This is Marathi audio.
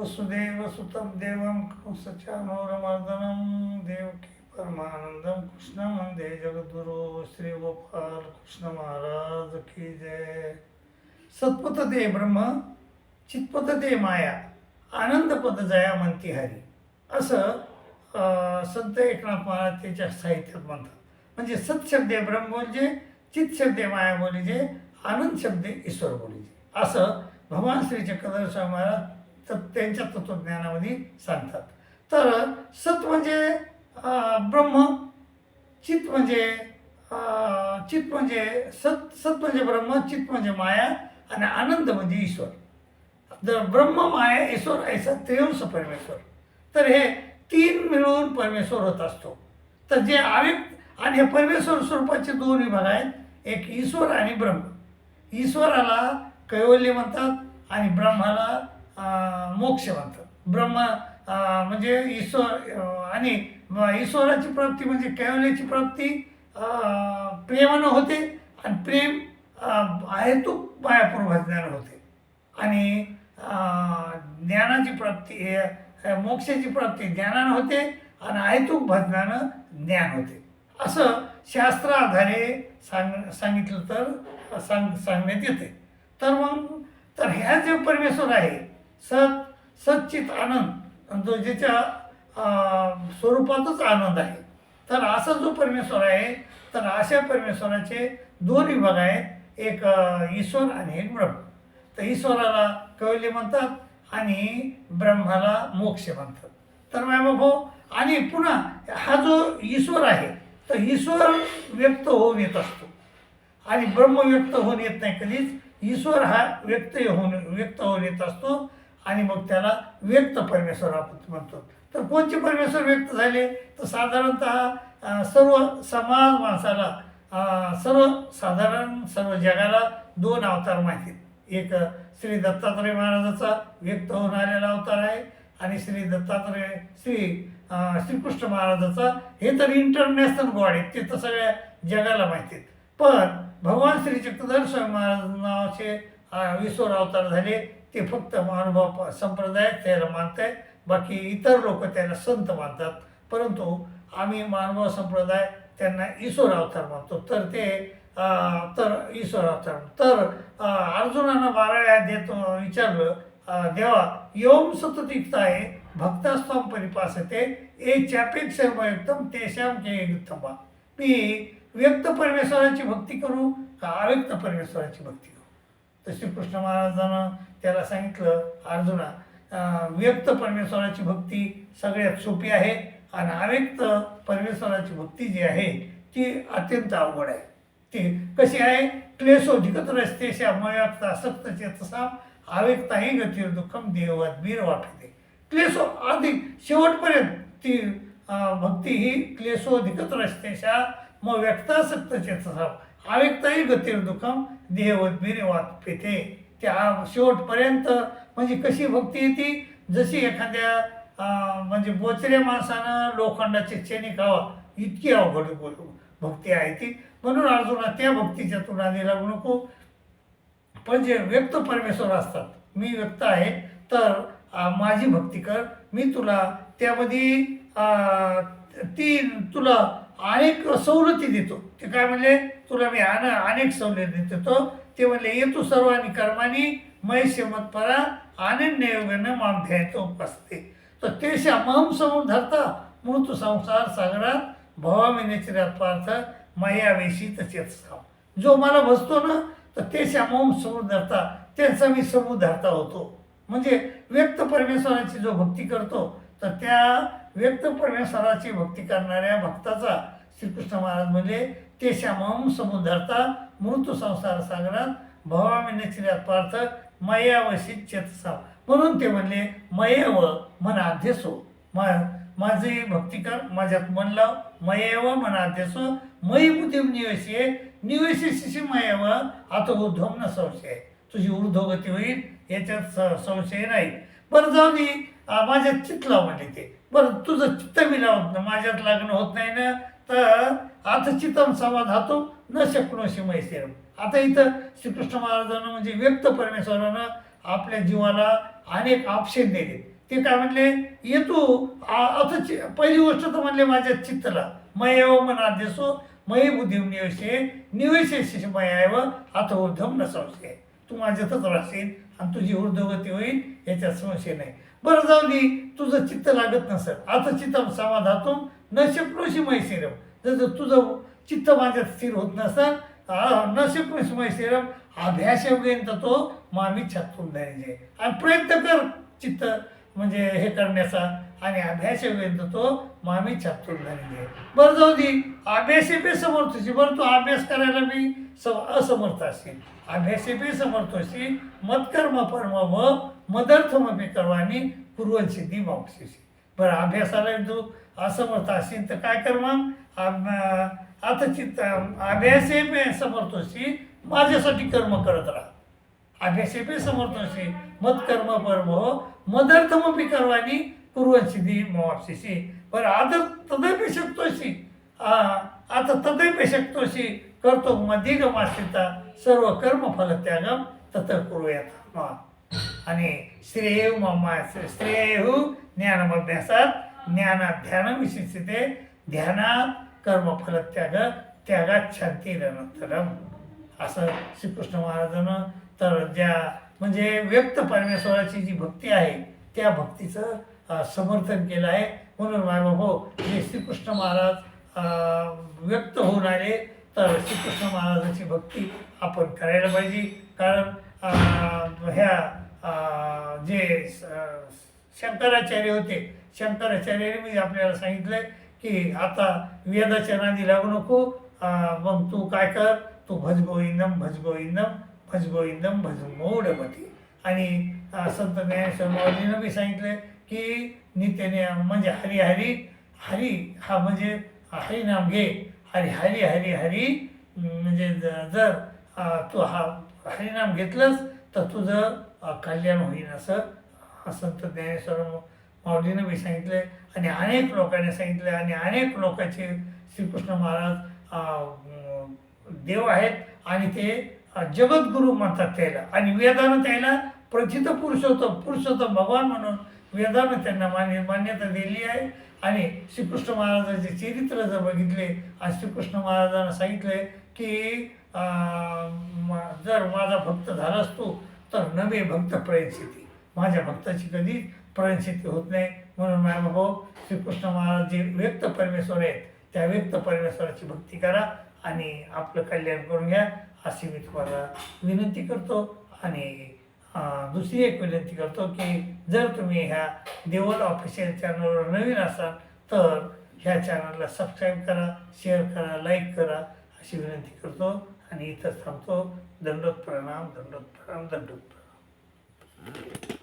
वसुदेव सुतम देवम कंसचानोरमर्दनम देवकी परमानंदम कृष्ण मंदे जगद्गुरु श्री गोपाल कृष्ण महाराज की जय। सत्पथ दे ब्रह्म चितपथ दे माया आनंद पद जया म्हणती हरी असं संत एकनाथ महाराज त्याच्या साहित्यात म्हणतात. म्हणजे सत्शब्दे ब्रह्म बोलजे चितशब्दे माया बोलीजे आनंद शब्दे ईश्वर बोलीजे. असं भगवान श्री चक्रधर स्वामी महाराज तर त्यांच्या तत्वज्ञानामध्ये सांगतात. तर सत म्हणजे ब्रह्म चित म्हणजे चित म्हणजे सत सत म्हणजे ब्रह्म चित म्हणजे माया आणि आनंद म्हणजे ईश्वर. जर ब्रह्म माया ईश्वर ऐसा त्रिवंश परमेश्वर. तर हे तीन मिळून परमेश्वर होत असतो. तर जे आवेग आणि हे परमेश्वर स्वरूपाचे दोन विभाग आहेत एक ईश्वर आणि ब्रह्म. ईश्वराला कैवल्य म्हणतात आणि ब्रह्माला मोक्ष म्हणतात ब्रह्म म्हणजे ईश्वर आणि ईश्वराची प्राप्ती म्हणजे कैवल्याची प्राप्ती प्रेमानं होते आणि प्रेम अं, हेतुक मायापूर्व ज्ञान होते. आणि ज्ञानाची प्राप्ती मोक्षाची प्राप्ती ज्ञानानं होते आणि अहेतुक भजनानं ज्ञान होते. असं शास्त्र आधारे सांग सांगितलं तर सांग सांगण्यात येते. तर मग तर ह्या जे परमेश्वर आहे सत सच्चित आनंद. जो ज्याच्या स्वरूपातच आनंद आहे. तर असा जो परमेश्वर आहे तर अशा परमेश्वराचे दोन विभाग आहेत. एक ईश्वर आणि एक ब्रह्म. तर ईश्वराला कैवल्य म्हणतात आणि ब्रह्माला मोक्ष म्हणतात. तर मॅम भाऊ आणि पुन्हा हा जो ईश्वर आहे तर ईश्वर व्यक्त होऊन येत असतो. आणि ब्रह्म व्यक्त होऊन येत नाही कधीच. ईश्वर हा व्यक्त होऊन व्यक्त होऊन येत असतो. आणि मग त्याला व्यक्त परमेश्वर आपण म्हणतो. तर कोणते परमेश्वर व्यक्त झाले? तर साधारणतः सर्व समाज माणसाला सर्व साधारण सर्व जगाला दोन अवतार माहिती आहेत. एक श्री दत्तात्रय महाराजाचा व्यक्त होऊन आलेला अवतार आहे आणि श्री दत्तात्रय श्री श्रीकृष्ण महाराजाचा. हे तर इंटरनॅशनल गॉड आहेत. ते तर सगळ्या जगाला माहिती आहेत. पण भगवान श्री चक्रधर स्वामी महाराज नावाचे विश्वर अवतार झाले. ते फक्त महानुभाव संप्रदाय त्याला मानत आहेत बाकी इतर लोक त्याला संत मानतात. परंतु आम्ही मानुभाव संप्रदाय त्यांना ईश्वर अवतार मानतो. तर ते तर ईश्वर अवतार. तर अर्जुनानं बाराव्या देत विचारलं देवा योम आहे भक्तास्त्वम परिपासते ए चापेक्षमयुक्तम तेशाम के युक्तमा मी व्यक्त परमेश्वराची भक्ती करू का अव्यक्त परमेश्वराची भक्ती करू? तर श्रीकृष्ण महाराजानं त्याला सांगितलं अर्जुना व्यक्त परमेश्वराची भक्ती सगळ्यात सोपी आहे आणि अव्यक्त परमेश्वराची भक्ती जी आहे ती अत्यंत अवघड आहे. ती कशी आहे? क्लेशोधिकत रस्ते मयात असक्त चेतसा अव्यक्ताही गतीर दुःखम देवात बीर वाटते क्लेशो अधिक शेवटपर्यंत ती भक्ती ही क्लेशोधिकत रस्तेशा मग व्यक्तासक्त चेतसा अव्यक्ताही गतीर दुःखम देहवद्वीर वाटते त्या शेवटपर्यंत म्हणजे कशी भक्ती येते जशी एखाद्या म्हणजे बोचऱ्या माणसानं लोखंडाचे चेनी खावा इतकी अवघड भक्ती आहे ती. म्हणून अर्जुना त्या भक्तीच्या तुनाने लागू नको. पण जे व्यक्त परमेश्वर असतात मी व्यक्त आहे तर माझी भक्ती कर. मी तुला त्यामध्ये ती तुला अनेक सवलती देतो. ते काय म्हणले? तुला मी अन अनेक सवलती देतो. ते म्हणले येतो सर्वांनी कर्मानी महेश परा अनन्य योगानं माम ध्यायचं उपासते तर तेशा महम समोर धरता मृत्यू संसार सागरात भवामिनेचिरात पार्थ मायावेशी तसेच जो मला भसतो ना तर तेशा श्यामहम समोर धरता त्यांचा मी समूह धरता होतो। म्हणजे व्यक्त परमेश्वराची जो भक्ती करतो तर त्या व्यक्त परमेश्वराची भक्ती करणाऱ्या भक्ताचा श्रीकृष्ण महाराज म्हणजे ते श्यामहम समूह मृत्यू संसार सागरात भवामिनेचिरात पार्थ मयावशी चेतसा. म्हणून ते म्हणले मयव मनाध्यसो मा माझी भक्ती कर माझ्यात मन लाव. मयव मनाध्यसो मयी बुद्धी निवेशी निवेशी मयव आता उद्धव न संशय. तुझी ऊर्ध्वगती होईल याच्यात स- संशय नाही. बरं जाऊ दे. माझ्या माझ्यात चित्त लाव ते. बरं तुझं चित्त मी लावत ना माझ्यात लग्न होत नाही ना तर आता चित्तम समाधातो न शक्नोशी मैसेरम आता इथं श्रीकृष्ण महाराजांना म्हणजे व्यक्त परमेश्वरानं आपल्या जीवाला अनेक ऑप्शन दिले. ते काय म्हणले? येतो. आता चि- पहिली गोष्ट तर म्हणले माझ्या चित्तला. मयव मनाध्यसो मय बुद्धी निवेशे निवेशे मयाव आता हो ऊर्धम न संशय. तू माझ्यातच राहशील आणि तुझी ऊर्ध्वगती होईल याच्यात संशय नाही. बरं जाऊ दे तुझं चित्त लागत नसेल. आता चित्त समाधातून न शक्नोशी मैशिरम जर तुझं चित्त माझ्यात स्थिर होत नसेल आ- न शक्नोशी मैशिरम अभ्यास योग्यंत तो मामी छातून द्यायचे. आणि प्रयत्न कर चित्त म्हणजे हे करण्याचा. आणि अभ्यास योग्यंत तो मामी छातून द्यायचे. बरं जाऊ दे अभ्यासे पे समर्थशी बरं तू अभ्यास करायला मी स असमर्थ असेल. अभ्यासे पे समर्थोशी मत्कर्म परम व मदर्थमपी करवानी पूर्वन सिद्धी मोक्षिशी बरं अभ्यासाला जो असमर्थ असेल तर काय कर आता चित्त अभ्यासे पे समर्थोशी माझ्यासाठी कर्म करत राहा. अभ्यासे पे समर्थोशी मत कर्म परम हो मदर्थमपी करवानी पूर्वन सिद्धी मोक्षिशी बरं आता तदैपी शकतोशी आता तदैपी शकतोशी करतो मधिग मासिता सर्व कर्म फल त्यागम आणि श्रेयू मम्मा श्रेयू ज्ञानमभ्यासात ज्ञानात ध्यान विशिष्टते ध्यानात कर्मफल त्याग त्यागात शांतीरनंतरम असं श्रीकृष्ण महाराजानं तर ज्या म्हणजे व्यक्त परमेश्वराची जी भक्ती आहे त्या भक्तीचं समर्थन केलं आहे. म्हणून हो जे श्रीकृष्ण महाराज व्यक्त होऊन आले तर श्रीकृष्ण महाराजाची भक्ती आपण करायला पाहिजे. कारण ह्या जे स- शंकराचार्य होते शंकराचार्याने मी आपल्याला सांगितलं की आता वेदाच्या नादी लागू नको. मग तू काय कर? तू भजगोविंदम भजगोविंदम भजगोविंदम भज गोविंदम भज मोडमती आणि संत ज्ञानेश्वर माऊलीनं बी सांगितलं की नित्यने म्हणजे हरी हरी हरी हा म्हणजे हरिनाम घे. हरी हरी हरी हरी म्हणजे ज- जर तू हा हरिनाम घेतलंस तर तुझं कल्याण होईल असं संत ज्ञानेश्वर माऊलीनं बी सांगितलं आणि अनेक लोकांनी सांगितलं आणि अनेक लोकांचे श्रीकृष्ण महाराज देव आहेत आणि ते जगद्गुरू म्हणतात त्याला. आणि वेदानं त्याला प्रथित पुरुषोत्तम पुरुषोत्तम भगवान म्हणून वेदानं त्यांना मान्य मान्यता दिली आहे. आणि श्रीकृष्ण महाराजाचे चरित्र जर बघितले आणि श्रीकृष्ण महाराजांना सांगितले की जर माझा भक्त झालास तू तर नवे भक्त प्रयत्सिती माझ्या भक्ताची कधी प्रयत्सिती होत नाही. म्हणून माझ्या भाऊ श्रीकृष्ण महाराज जे व्यक्त परमेश्वर आहेत त्या व्यक्त परमेश्वराची भक्ती करा आणि आपलं कल्याण करून घ्या अशी मी तुम्हाला विनंती करतो. आणि दुसरी एक विनंती करतो की जर तुम्ही ह्या देवल ऑफिशियल चॅनलवर नवीन असाल तर ह्या चॅनलला सबस्क्राईब करा शेअर करा लाईक करा अशी विनंती करतो. आणि इथंच थांबतो. दंडोत प्रणाम दंडोत प्रणाम दंडोत प्रणाम